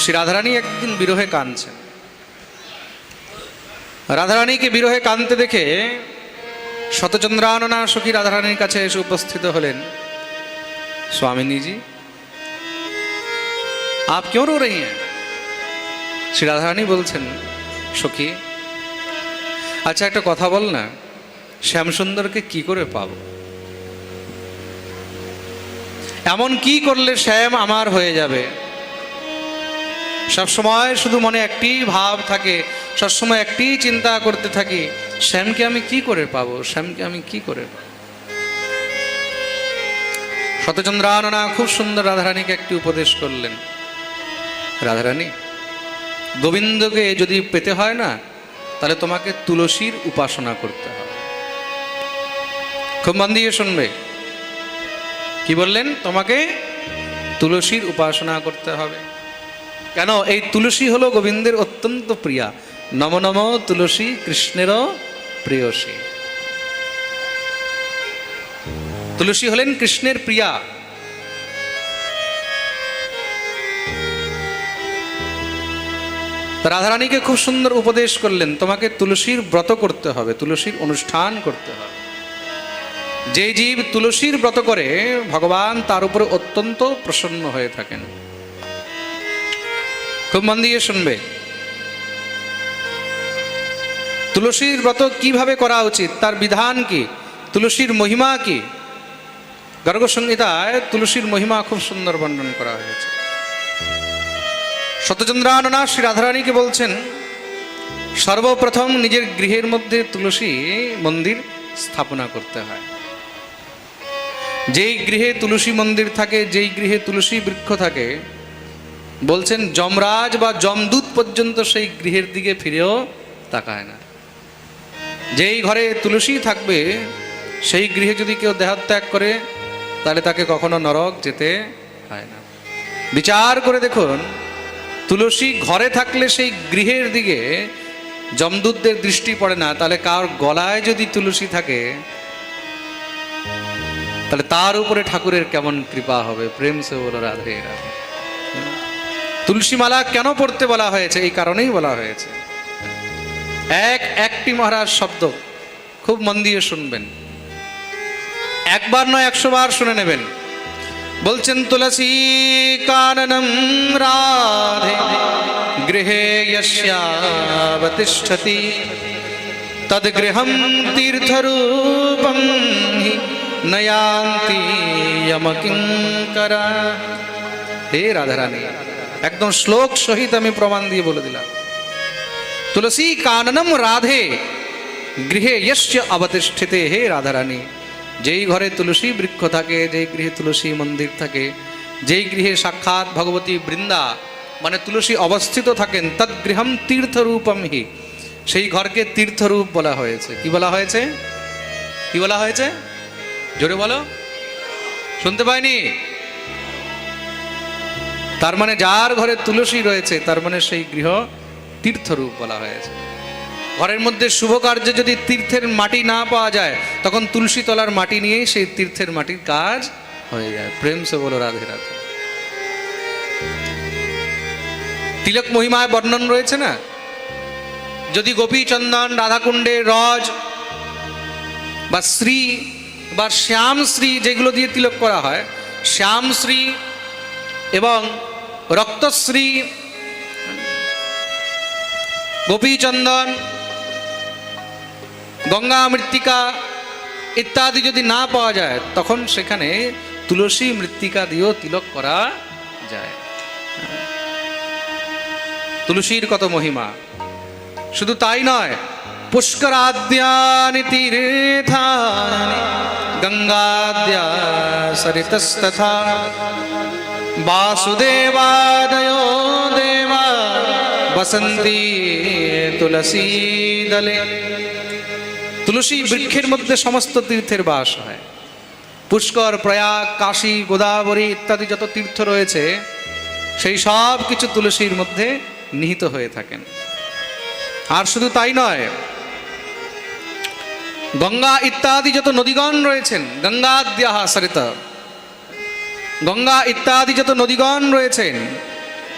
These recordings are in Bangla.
শ্রী রাধারানী একদিন বিরহে কাঁদছেন রাধারানীকে বিরহে কাঁদতে দেখে শতচন্দ্রাননা সখী রাধারানীর কাছে এসে উপস্থিত হলেন স্বামিনীজি আপ কেউ রো রহি শ্রী রাধারানী বলছেন সখী আচ্ছা একটা কথা বল না শ্যামসুন্দরকে কি করে পাব এমন কি করলে শ্যাম আমার হয়ে যাবে সবসময় শুধু মনে একটি ভাব থাকে, সবসময় একটি চিন্তা করতে থাকি, শ্যামকে আমি কি করে পাবো, শ্যামকে আমি কি করে শতচন্দ্রাননা খুব সুন্দর রাধারানীকে একটি উপদেশ করলেন। রাধারানী, গোবিন্দকে যদি পেতে হয় না, তাহলে তোমাকে তুলসীর উপাসনা করতে হবে। খুব মন দিয়ে শুনবে। কি বললেন? তোমাকে তুলসীর উপাসনা করতে হবে। কেন? এই তুলসী হলো গোবিন্দের অত্যন্ত প্রিয়া। নম নম তুলসী কৃষ্ণেরও প্রিয়সী। তুলসী হলেন কৃষ্ণের প্রিয়া। রাধারানীকে খুব সুন্দর উপদেশ করলেন, তোমাকে তুলসীর ব্রত করতে হবে, তুলসীর অনুষ্ঠান করতে হবে। যে জীব তুলসীর ব্রত করে, ভগবান তার উপরে অত্যন্ত প্রসন্ন হয়ে থাকেন। খুব মন দিয়ে শুনবে। তুলসীর ব্রত কীভাবে করা উচিত? তার বিধান কি? তুলসীর মহিমা কি? গর্গ সংহিতায় তুলসীর মহিমা খুব সুন্দর বর্ণন করা হয়েছে। শতচন্দ্রাননা শ্রী রাধারানীকে বলছেন, সর্বপ্রথম নিজের গৃহের মধ্যে তুলসী মন্দির স্থাপনা করতে হয়। যেই গৃহে তুলসী মন্দির থাকে, যেই গৃহে তুলসী বৃক্ষ থাকে বলছেন, যমরাজ বা যমদূত পর্যন্ত সেই গৃহের দিকে ফিরেও তাকায় না। যেই ঘরে তুলসী থাকবে, সেই গৃহে যদি কেউ দেহত্যাগ করে, তাহলে তাকে কখনো নরক যেতে হয় না। বিচার করে দেখুন, তুলসী ঘরে থাকলে সেই গৃহের দিকে যমদূতদের দৃষ্টি পড়ে না। তাহলে কার গলায় যদি তুলসী থাকে, তাহলে তার উপরে ঠাকুরের কেমন কৃপা হবে? প্রেম সে বলো, রাধে রাধে। তুলসী মালা কেন পড়তে বলা হয়েছে? এই কারণেই বলা হয়েছে। এক একটি মহারাজ শব্দ খুব মন দিয়ে শুনবেন। একবার নয়, একশো বার শুনে নেবেন। বলছেন, তুলসী কাননম রাধে, গৃহে যস্যাবতিষ্ঠতি তদ্গৃহম তীর্থরূপম হি নয়ান্তি যমকিঙ্করা হে রাধারানী একদম শ্লোক সহিত আমি প্রমাণ দিয়ে বলে দিলাম। তুলসী কাননম রাধে, গৃহে যশ্চ অবতিষ্ঠিতে হে রাধারানী। যেই ঘরে তুলসী বৃক্ষ থাকে, যেই গৃহে তুলসী মন্দির থাকে, যেই গৃহে সাক্ষাৎ ভগবতী বৃন্দা মানে তুলসী অবস্থিত থাকেন তৎ গৃহম তীর্থরূপম হি। সেই ঘরকে তীর্থরূপ বলা হয়েছে। কি বলা হয়েছে? কি বলা হয়েছে? জোরে বলো। শুনতে পাইনি? তার মানে যার ঘরে তুলসী রয়েছে, তার মানে সেই গৃহ তীর্থরূপ বলা হয়েছে। ঘরের মধ্যে শুভ কার্যে যদি তীর্থের মাটি না পাওয়া যায়, তখন তুলসী তলার মাটি নিয়েই সেই তীর্থের মাটির কাজ হয়ে যায়। প্রেম সে বলো, রাধে রাধে। তিলক মহিমায় বর্ণন রয়েছে না? যদি গোপী চন্দন, রাধাকুণ্ডে রজ বা শ্রী বা শ্যামশ্রী যেগুলো দিয়ে তিলক করা হয় শ্যামশ্রী এবং রক্তশ্রী, গোপীচন্দন, গঙ্গা মৃত্তিকা ইত্যাদি যদি না পাওয়া যায়, তখন সেখানে তুলসী মৃত্তিকা দিয়েও তিলক করা যায়। তুলসীর কত মহিমা। শুধু তাই নয়, পুষ্করাদ্যানি তীর্থানি গঙ্গাদ্যা সরিতস্তথা বাসুদেবাদयो দেবা বসন্তি তুলসী দলে তুলসী বৃক্ষের মধ্যে সমস্ত তীর্থের বাস হয়। পুষ্কর, প্রয়াগ, কাশী, গোদাবরী ইত্যাদি যত তীর্থ রয়েছে, সেই সব কিছু তুলসীর মধ্যে নিহিত হয়ে থাকেন। আর শুধু তাই নয়, গঙ্গা ইত্যাদি যত নদীগণ রয়েছেন, গঙ্গা সরিত গঙ্গা ইত্যাদি যত নদীগণ রয়েছেন,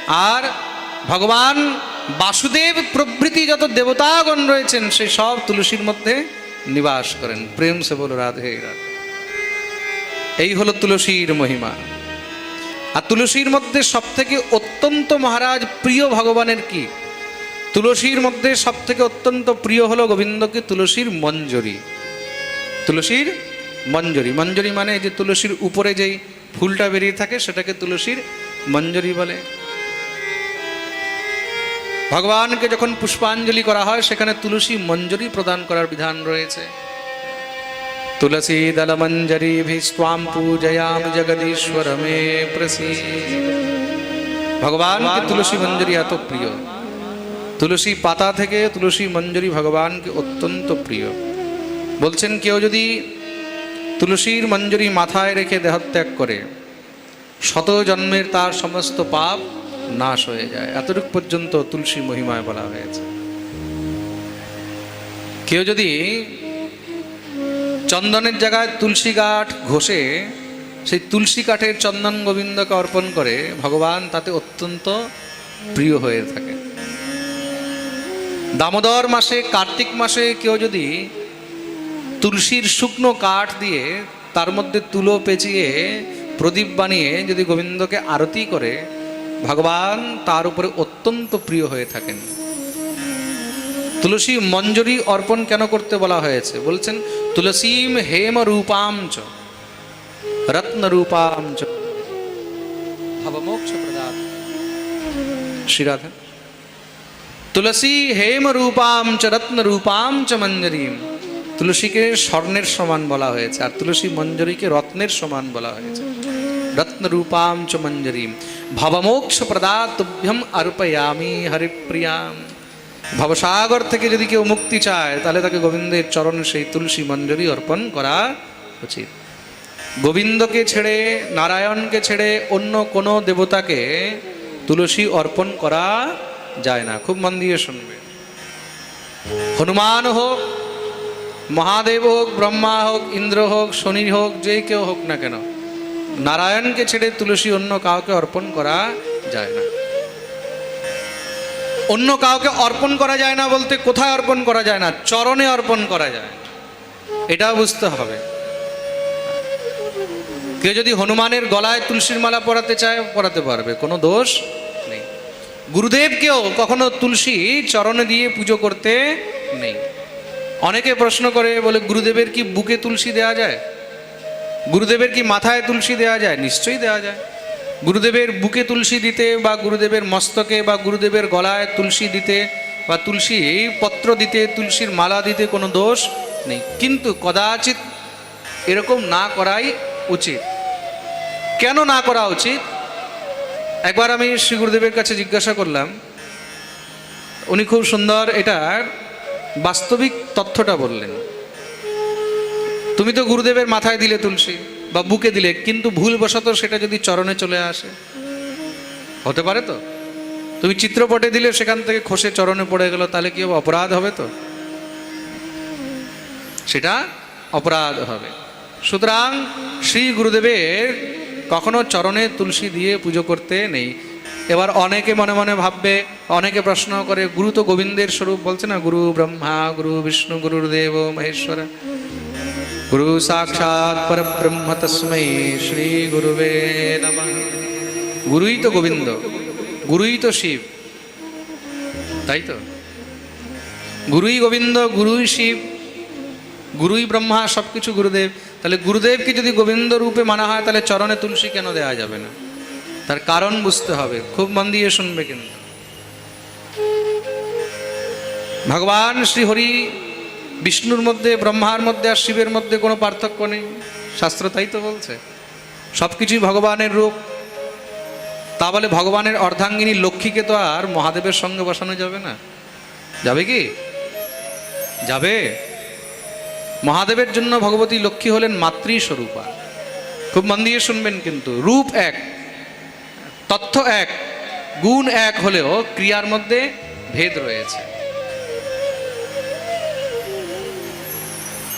আর ভগবান বাসুদেব প্রভৃতি যত দেবতাগণ রয়েছেন সেই সব তুলসীর মধ্যে নিবাস করেন। প্রেম সে বলো, রাধে রাধে। এই হলো তুলসীর মহিমা। আর তুলসীর মধ্যে সব থেকে অত্যন্ত মহারাজ প্রিয় ভগবানের কি? তুলসীর মধ্যে সব থেকে অত্যন্ত প্রিয় হলো গোবিন্দকে তুলসীর মঞ্জরি। তুলসীর মঞ্জরি। মঞ্জরি মানে যে তুলসীর উপরে যেই ফুলটা বেরিয়ে থাকে, সেটাকে তুলসীর মঞ্জরি বলে। ভগবানকে যখন পুষ্পাঞ্জলি করা হয়, সেখানে তুলসী মঞ্জরি প্রদান করার বিধান রয়েছে। তুলসী দল মঞ্জরি স্বাম পূজয়াম জগদীশ্বর মে ভগবানকে তুলসী মঞ্জরি এত প্রিয়। তুলসী পাতা থেকে তুলসী মঞ্জরি ভগবানকে অত্যন্ত প্রিয়। বলছেন, কেউ যদি তুলসীর মঞ্জুরি মাথায় রেখে দেহত্যাগ করে, শত জন্মের তার সমস্ত পাপ নাশ হয়ে যায়। এতটুক পর্যন্ত তুলসী মহিমায় বলা হয়েছে। কেউ যদি চন্দনের জায়গায় তুলসী কাঠ ঘষে, সেই তুলসী কাঠের চন্দন গোবিন্দকে অর্পণ করে, ভগবান তাতে অত্যন্ত প্রিয় হয়ে থাকে। দামোদর মাসে, কার্তিক মাসে কেউ যদি তুলসীর শুকনো কাঠ দিয়ে তার মধ্যে তুলো পেঁচিয়ে প্রদীপ বানিয়ে যদি গোবিন্দকে আরতি করে, ভগবান তার উপরে অত্যন্ত প্রিয় হয়ে থাকেন। তুলসী মঞ্জরি অর্পণ কেন করতে বলা হয়েছে? বলছেন, তুলসীম হেম রূপাম চ, রত্ন রূপাম চ। ভবমোক্ষ প্রদাত শ্রীরাধা তুলসী হেম রূপাম চ, রত্ন রূপাম চ তুলসীকে স্বর্ণের সমান বলা হয়েছে, আর তুলসী মঞ্জরিকে রত্নের সমান বলা হয়েছে। রত্ন রূপাম চ মঞ্জরিম, ভবমোক্ষ প্রদাতুভ্যম অর্পয়ামি হরিপ্রিয়াম। ভবসাগর থেকে যদি কেউ মুক্তি চায়, তাহলে তাকে গোবিন্দের চরণে সেই তুলসী মঞ্জরি অর্পণ করা উচিত। গোবিন্দকে ছেড়ে, নারায়ণকে ছেড়ে অন্য কোনো দেবতাকে তুলসী অর্পণ করা যায় না। খুব মন দিয়ে শুনবে। হনুমান হোক মহাদেব হোক, ব্রহ্মা হোক, ইন্দ্র হোক, শনি হোক, যে কেউ হোক না কেন, নারায়ণকে ছেড়ে তুলসী অন্য কাউকে অর্পণ করা যায় না। অন্য কাউকে অর্পণ করা যায় না বলতে কোথায় অর্পণ করা যায় না, চরণে অর্পণ করা যায়। এটাও বুঝতে হবে। কেউ যদি হনুমানের গলায় তুলসীর মালা পরাতে চায়, পরাতে পারবে, কোনো দোষ নেই। গুরুদেবকেও কখনো তুলসী চরণে দিয়ে পুজো করতে নেই। অনেকে প্রশ্ন করে, বলে, গুরুদেবের কি বুকে তুলসী দেওয়া যায়? গুরুদেবের কি মাথায় তুলসী দেওয়া যায়? নিশ্চয়ই দেওয়া যায়। গুরুদেবের বুকে তুলসী দিতে বা গুরুদেবের মস্তকে বা গুরুদেবের গলায় তুলসী দিতে বা তুলসী এই পত্র দিতে, তুলসীর মালা দিতে কোনো দোষ নেই। কিন্তু কদাচিৎ এরকম না করাই উচিত। কেন না করা উচিত? একবার আমি শ্রী গুরুদেবের কাছে জিজ্ঞাসা করলাম। উনি খুব সুন্দর এটার বাস্তবিক তথ্যটা বললেন। তুমি তো গুরুদেবের মাথায় দিলে তুলসী বা বুকে দিলে, কিন্তু ভুলবশত সেটা যদি চরণে চলে আসে। হতে পারে তো? তুমি চিত্রপটে দিলে সেখান থেকে খসে চরণে পড়ে গেল, তাহলে কি হবে অপরাধ হবে তো? সেটা অপরাধ হবে। সুতরাং শ্রী গুরুদেবের কখনো চরণে তুলসী দিয়ে পুজো করতে নেই। এবার অনেকে মনে মনে ভাববে, অনেকে প্রশ্ন করে, গুরু তো গোবিন্দের স্বরূপ। বলছে না, গুরু ব্রহ্মা, গুরু বিষ্ণু গুরুদেব মহেশ্বর। গুরু সাক্ষাৎ পরব্রহ্ম তস্মৈ শ্রী গুরুবে নমঃ। গুরুই তো গোবিন্দ, গুরুই তো শিব। তাই তো? গুরুই গোবিন্দ, গুরুই শিব, গুরুই ব্রহ্মা সব কিছু গুরুদেব। তাহলে গুরুদেবকে যদি গোবিন্দ রূপে মানা হয়, তাহলে চরণে তুলসী কেন দেওয়া যাবে না? তার কারণ বুঝতে হবে। খুব মন দিয়ে শুনবে কিন্তু। ভগবান শ্রীহরি বিষ্ণুর মধ্যে, ব্রহ্মার মধ্যে আর শিবের মধ্যে কোনো পার্থক্য নেই। শাস্ত্র তাই তো বলছে। সব কিছুই ভগবানের রূপ। তা বলে ভগবানের অর্ধাঙ্গিনী লক্ষ্মীকে তো আর মহাদেবের সঙ্গে বসানো যাবে না। যাবে কি? যাবে। মহাদেবের জন্য ভগবতী লক্ষ্মী হলেন মাতৃস্বরূপা। খুব মন দিয়ে শুনবেন কিন্তু। রূপ এক। তথ্য এক, গুণ এক হলেও ক্রিয়ার মধ্যে ভেদ রয়েছে।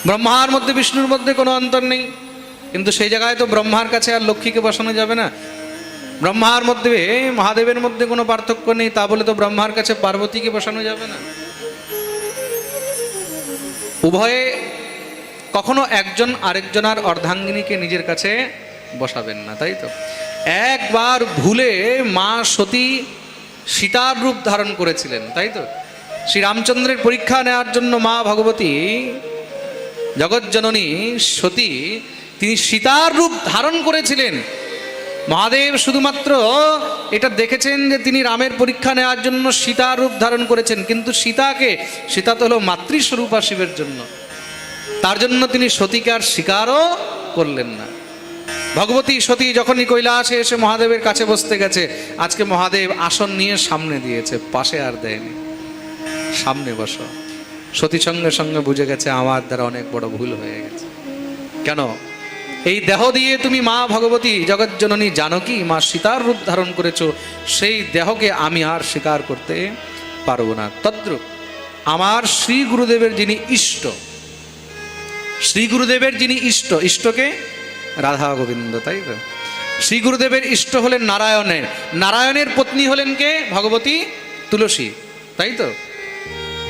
ব্রহ্মার মধ্যে, বিষ্ণুর মধ্যে কোনো অন্তর নেই, কিন্তু সেই জায়গায় তো ব্রহ্মার কাছে আর লক্ষ্মীকে বসানো যাবে না। ব্রহ্মার মধ্যে, মহাদেবের মধ্যে কোনো পার্থক্য নেই, তা বলে তো ব্রহ্মার কাছে পার্বতীকে বসানো যাবে না। উভয়ে কখনো একজন আরেকজনার অর্ধাঙ্গিনীকে নিজের কাছে বসাবেন না, তাই তো? একবার ভুলে মা সতী সীতার রূপ ধারণ করেছিলেন, তাই তো? শ্রী রামচন্দ্রের পরীক্ষা নেওয়ার জন্য মা ভগবতী জগজ্জননী সতী, তিনি সীতার রূপ ধারণ করেছিলেন। মহাদেব শুধুমাত্র এটা দেখেছেন যে তিনি রামের পরীক্ষা নেওয়ার জন্য সীতার রূপ ধারণ করেছেন, কিন্তু সীতাকে, সীতা তো হলো মাতৃস্বরূপা শিবের জন্য। তার জন্য তিনি সতীকে আর স্বীকারও করলেন না। ভগবতী সতী যখনই কৈলাসে এসে মহাদেবের কাছে বসতে গেছে, আজকে মহাদেব আসন নিয়ে সামনে দিয়েছে, পাশে আর দেয়নি। সামনে বসো। সতী সঙ্গে সঙ্গে বুঝে গেছে, আমার দ্বারা অনেক বড় ভুল হয়ে গেছে। কেন? এই দেহ দিয়ে তুমি মা ভগবতী জগজ্জননী জানো কি? মা সীতার রূপ ধারণ করেছ, সেই দেহকে আমি আর স্বীকার করতে পারব না। তদ্রূপ আমার শ্রী গুরুদেবের যিনি ইষ্ট, শ্রী গুরুদেবের যিনি ইষ্ট, ইষ্টকে রাধা গোবিন্দ, তাই তো? শ্রী গুরুদেবের ইষ্ট হলেন নারায়ণের। নারায়ণের পত্নী হলেন কে? ভগবতী তুলসী, তাই তো?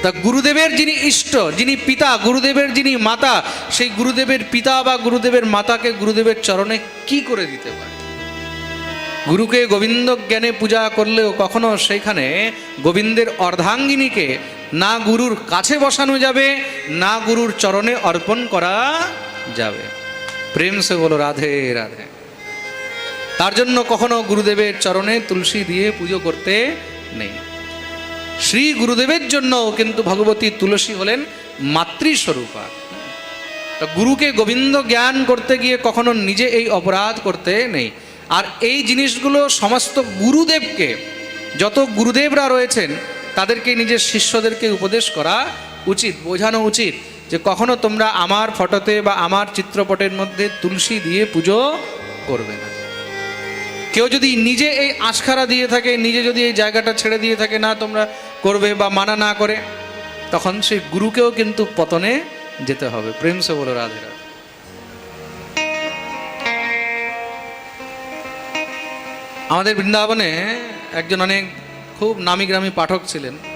তা গুরুদেবের যিনি ইষ্ট, যিনি পিতা, গুরুদেবের যিনি মাতা, সেই গুরুদেবের পিতা বা গুরুদেবের মাতাকে গুরুদেবের চরণে কি করে দিতে পারে? গুরুকে গোবিন্দ জ্ঞানে পূজা করলেও কখনো সেইখানে গোবিন্দের অর্ধাঙ্গিনীকে না গুরুর কাছে বসানো যাবে, না গুরুর চরণে অর্পণ করা যাবে। প্রেম সে বলো, রাধে রাধে। তার জন্য কখনো গুরুদেবের চরণে তুলসী দিয়ে পুজো করতে নেই। শ্রী গুরুদেবের জন্য কিন্তু ভগবতী তুলসী হলেন মাতৃস্বরূপা। গুরুকে গোবিন্দ জ্ঞান করতে গিয়ে কখনো নিজে এই অপরাধ করতে নেই। আর এই জিনিসগুলো সমস্ত গুরুদেবকে, যত গুরুদেবরা রয়েছেন, তাদেরকে নিজের শিষ্যদেরকে উপদেশ করা উচিত, বোঝানো উচিত। যে কখনো তোমরা আমার ফটোতে বা আমার চিত্রপটের মধ্যে তুলসী দিয়ে পুজো করবে না। কেউ যদি নিজে এই আশখারা দিয়ে থাকে, নিজে যদি এই জায়গাটা ছেড়ে দিয়ে থাকে, না, তোমরা করবে বা মানা না করে, তখন সেই গুরুকেও কিন্তু পতনে যেতে হবে। প্রেম সে বলো, রাধে রাধে। আমাদের বৃন্দাবনে একজন অনেক খুব নামি গ্রামী পাঠক ছিলেন।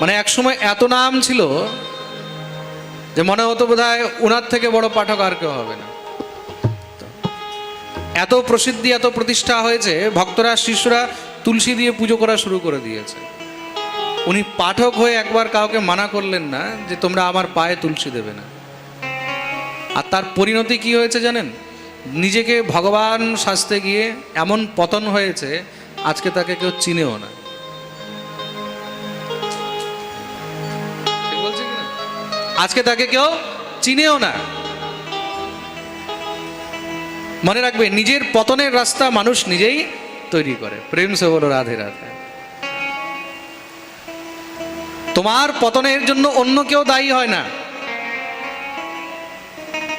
মানে একসময় এত নাম ছিল যে মনে হতো বোধ হয় ওনার থেকে বড় পাঠক আর কেউ হবে না। এত প্রসিদ্ধি, এত প্রতিষ্ঠা হয়েছে, ভক্তরা, শিষ্যরা তুলসী দিয়ে পুজো করা শুরু করে দিয়েছে। উনি পাঠক হয়ে একবার কাউকে মানা করলেন না যে তোমরা আমার পায়ে তুলসী দেবে না। আর তার পরিণতি কি হয়েছে জানেন? নিজেকে ভগবান সাজতে গিয়ে এমন পতন হয়েছে, আজকে তাকে কেউ চিনেও না। আজকে তাকে কেউ চিনেও না। মনে রাখবে, নিজের পতনের রাস্তা মানুষ নিজেই তৈরি করে। প্রেম সে বলো রাধে রাধে। তোমার পতনের জন্য অন্য কেউ দায়ী হয় না।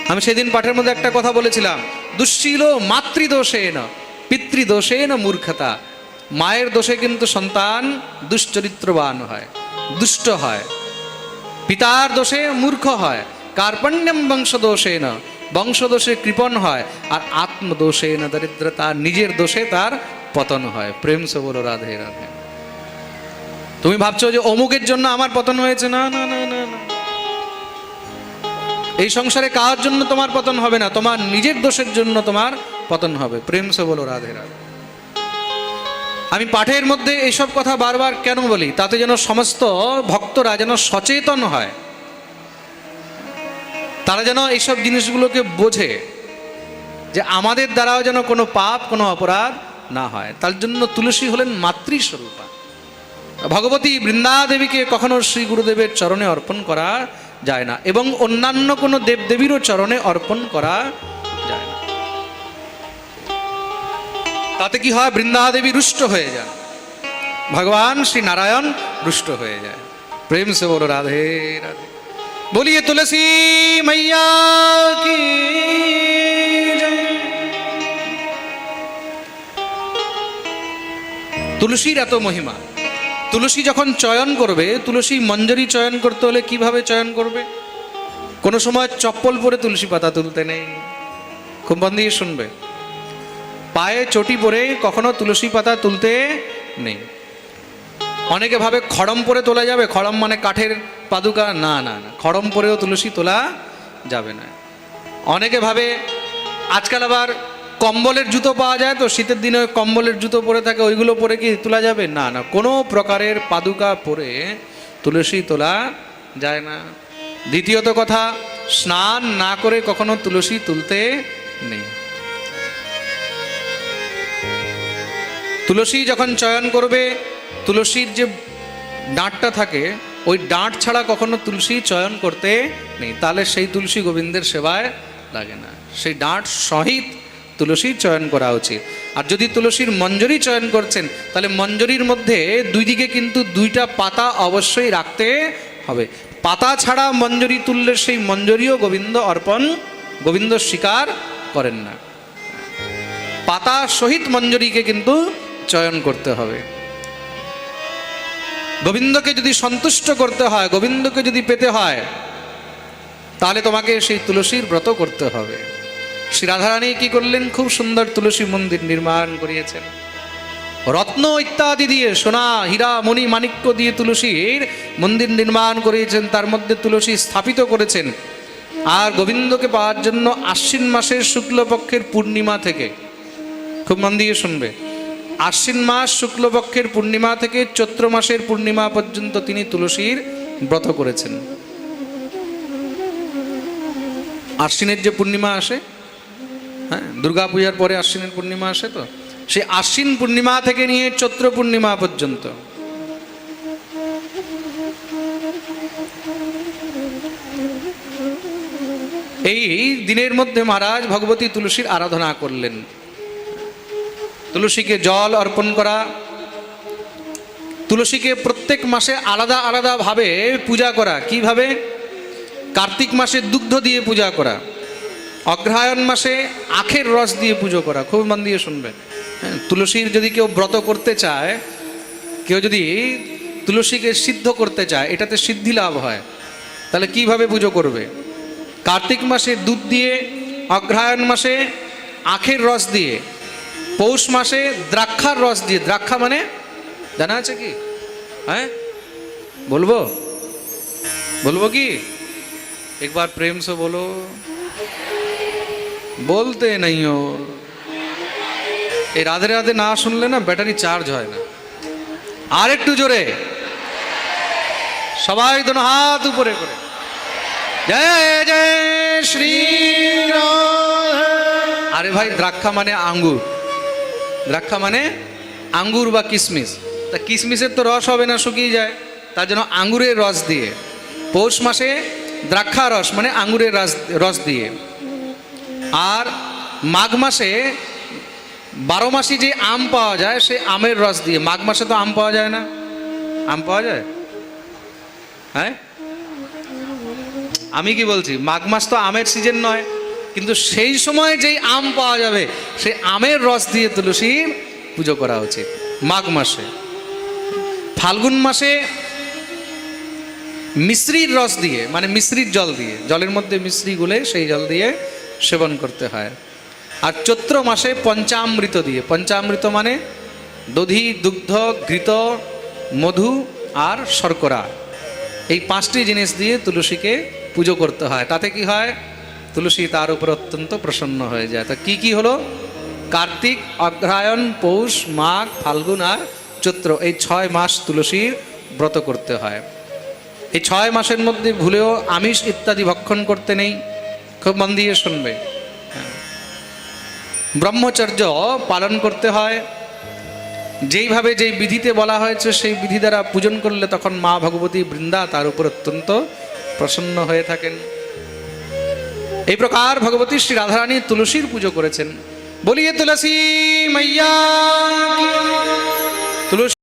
আমি সেদিন পাঠের মধ্যে একটা কথা বলেছিলাম, দুশ্শীল মাতৃদোষে না পিতৃদোষে না মূর্খতা। মায়ের দোষে কিন্তু সন্তান দুশ্চরিত্রবান হয়, দুষ্ট হয়। পিতার দোষে মূর্খ হয়, কার্পণ্যম বংশদোষে না বংশদোষে কৃপণ হয়, আর আত্মদোষে না দরিদ্রতা, নিজের দোষে তার পতন হয়। প্রেম সে বলো, রাধে রাধে। তুমি ভাবছ যে অমুকের জন্য আমার পতন হয়েছে? না না না না না। এই সংসারে কার জন্য তোমার পতন হবে না? তোমার নিজের দোষের জন্য তোমার পতন হবে। প্রেম সে বলো, রাধে রাধে। আমি পাঠের মধ্যে এইসব কথা বারবার কেন বলি? তাতে যেন সমস্ত ভক্তরা যেন সচেতন হয়। তারা যেন এইসব জিনিসগুলোকে বোঝে যে আমাদের দ্বারাও যেন কোনো পাপ, কোনো অপরাধ না হয়। তার জন্য তুলসী হলেন মাতৃস্বরূপা। ভগবতী বৃন্দাদেবীকে কখনো শ্রী গুরুদেবের চরণে অর্পণ করা যায় না এবং অন্যান্য কোনো দেবদেবীরও চরণে অর্পণ করা তাতে কি হয়? বৃন্দাদেবী রুষ্ট হয়ে যান ভগবান শ্রী নারায়ণ রুষ্ট হয়ে যায়। প্রেম সে বলো, রাধে রাধে। বলিয়ে তুলসী মাইয়া কি তুলসীর এত মহিমা। তুলসী যখন চয়ন করবে, তুলসী মঞ্জরি চয়ন করতে হলে কীভাবে চয়ন করবে? কোনো সময় চপ্পল পরে তুলসী পাতা তুলতে নেই। খুব দিয়ে শুনবে। পায়ে চটি পরে কখনো তুলসী পাতা তুলতে নেই। অনেকে ভাবে খড়ম পরে তোলা যাবে, খড়ম মানে কাঠের পাদুকা। না না না, খড়ম পরেও তুলসী তোলা যাবে না। অনেকে ভাবে আজকাল আবার কম্বলের জুতো পাওয়া যায় তো, শীতের দিনে কম্বলের জুতো পরে থাকে, ওইগুলো পরে কি তোলা যাবে? না না, কোনো প্রকারের পাদুকা পরে তুলসী তোলা যায় না। দ্বিতীয়ত কথা, স্নান না করে কখনো তুলসী তুলতে নেই। তুলসী যখন চয়ন করবে, তুলসীর যে ডাঁটটা থাকে, ওই ডাঁট ছাড়া কখনো তুলসী চয়ন করতে নেই। তাহলে সেই তুলসী গোবিন্দের সেবায় লাগে না। সেই ডাঁট সহিত তুলসীর চয়ন করা উচিত। আর যদি তুলসীর মঞ্জরি চয়ন করছেন, তাহলে মঞ্জরির মধ্যে দুই দিকে কিন্তু দুইটা পাতা অবশ্যই রাখতে হবে। পাতা ছাড়া মঞ্জরি তুললে সেই মঞ্জরিও গোবিন্দ অর্পণ, গোবিন্দ স্বীকার করেন না। পাতা সহিত মঞ্জরিকে কিন্তু চয়ন করতে হবে। গোবিন্দকে যদি সন্তুষ্ট করতে হয়, গোবিন্দকে যদি পেতে হয়, তাহলে তোমাকে সেই তুলসীর ব্রত করতে হবে। শ্রী রাধারানী কি করলেন? খুব সুন্দর তুলসী মন্দির নির্মাণ করিয়েছেন। রত্ন ইত্যাদি দিয়ে সোনা, হীরা মণি মাণিক্য দিয়ে তুলসীর মন্দির নির্মাণ করিয়েছেন। তার মধ্যে তুলসী স্থাপিত করেছেন। আর গোবিন্দকে পাওয়ার জন্য আশ্বিন মাসের শুক্লপক্ষের পূর্ণিমা থেকে। খুব মন দিয়ে শুনবে। আশ্বিন মাস শুক্লপক্ষের পূর্ণিমা থেকে চৈত্র মাসের পূর্ণিমা পর্যন্ত তিনি তুলসীর ব্রত করেছেন। আশ্বিনের যে পূর্ণিমা আসে হ্যাঁ দুর্গা পূজার পরে আশ্বিনের পূর্ণিমা আসে তো? সেই আশ্বিন পূর্ণিমা থেকে নিয়ে চৈত্র পূর্ণিমা পর্যন্ত। এই দিনের মধ্যে মহারাজ ভগবতী তুলসীর আরাধনা করলেন। তুলসীকে জল অর্পণ করা তুলসীকে প্রত্যেক মাসে আলাদা আলাদা ভাবে পূজা করা। কীভাবে? কার্তিক মাসে দুগ্ধ দিয়ে পূজা করা অগ্রহায়ণ মাসে আখের রস দিয়ে পুজো করা। খুব মন দিয়ে শুনবেন। হ্যাঁ, তুলসীর যদি কেউ ব্রত করতে চায় কেউ যদি তুলসীকে সিদ্ধ করতে চায় এটাতে সিদ্ধি লাভ হয়। তাহলে কীভাবে পুজো করবে? কার্তিক মাসে দুধ দিয়ে অগ্রহায়ণ মাসে আখের রস দিয়ে। পৌষ মাসে দ্রাক্ষার রস দিয়ে, দ্রাক্ষা মানে জানা আছে কি? হ্যাঁ? বলব? বলব কি? একবার প্রেম সে বলো। বলতে নেই ও। এই রাধে রাধে না শুনলে না ব্যাটারি চার্জ হয় না। আর একটু জোরে। সবাই দোনো হাত উপরে করে। জয় জয় শ্রী আরে ভাই, দ্রাক্ষা মানে আঙ্গুর। দ্রাক্ষা মানে আঙ্গুর বা কিশমিশ তা কিশমিশের তো রস হবে না, শুকিয়ে যায়। তার জন্য আঙ্গুরের রস দিয়ে, পৌষ মাসে দ্রাক্ষা রস মানে আঙ্গুরের রস রস দিয়ে। আর মাঘ মাসে বারো মাসি যে আম পাওয়া যায়, সে আমের রস দিয়ে। মাঘ মাসে তো আম পাওয়া যায় না। আম পাওয়া যায়? হ্যাঁ? আমি কি বলছি? মাঘ মাস তো আমের সিজন নয়। কিন্তু সেই সময় যেই আম পাওয়া যাবে, সেই আমের রস দিয়ে তুলসী পুজো করা উচিত। মাঘ মাসে। ফাল্গুন মাসে মিশ্রির রস দিয়ে মানে মিশ্রির জল দিয়ে, জলের মধ্যে মিশ্রি গুলে সেই জল দিয়ে সেবন করতে হয়। আর চৈত্র মাসে পঞ্চামৃত দিয়ে, পঞ্চামৃত মানে দধি, দুগ্ধ, ঘৃত, মধু আর শর্করা। এই পাঁচটি জিনিস দিয়ে তুলসীকে পুজো করতে হয়। তাতে কি হয়? তুলসী তার উপর অত্যন্ত প্রসন্ন হয়ে যায়। তা কি কি হলো? কার্তিক, অগ্রহায়ণ, পৌষ, মাঘ, ফাল্গুন আর চৈত্র। এই ছয় মাস তুলসীর ব্রত করতে হয়। এই ছয় মাসের মধ্যে ভুলেও আমিষ ইত্যাদি ভক্ষণ করতে নেই। খুব মন দিয়ে শুনবে। ব্রহ্মচর্য পালন করতে হয়। যেইভাবে যেই বিধিতে বলা হয়েছে, সেই বিধি দ্বারা পূজন করলে তখন মা ভগবতী বৃন্দা তার উপর অত্যন্ত প্রসন্ন হয়ে থাকেন। এই প্রকার ভগবতী শ্রী রাধারানী তুলসীর পুজো করেছেন। বলিয়ে তুলসী মাইয়া তুলসী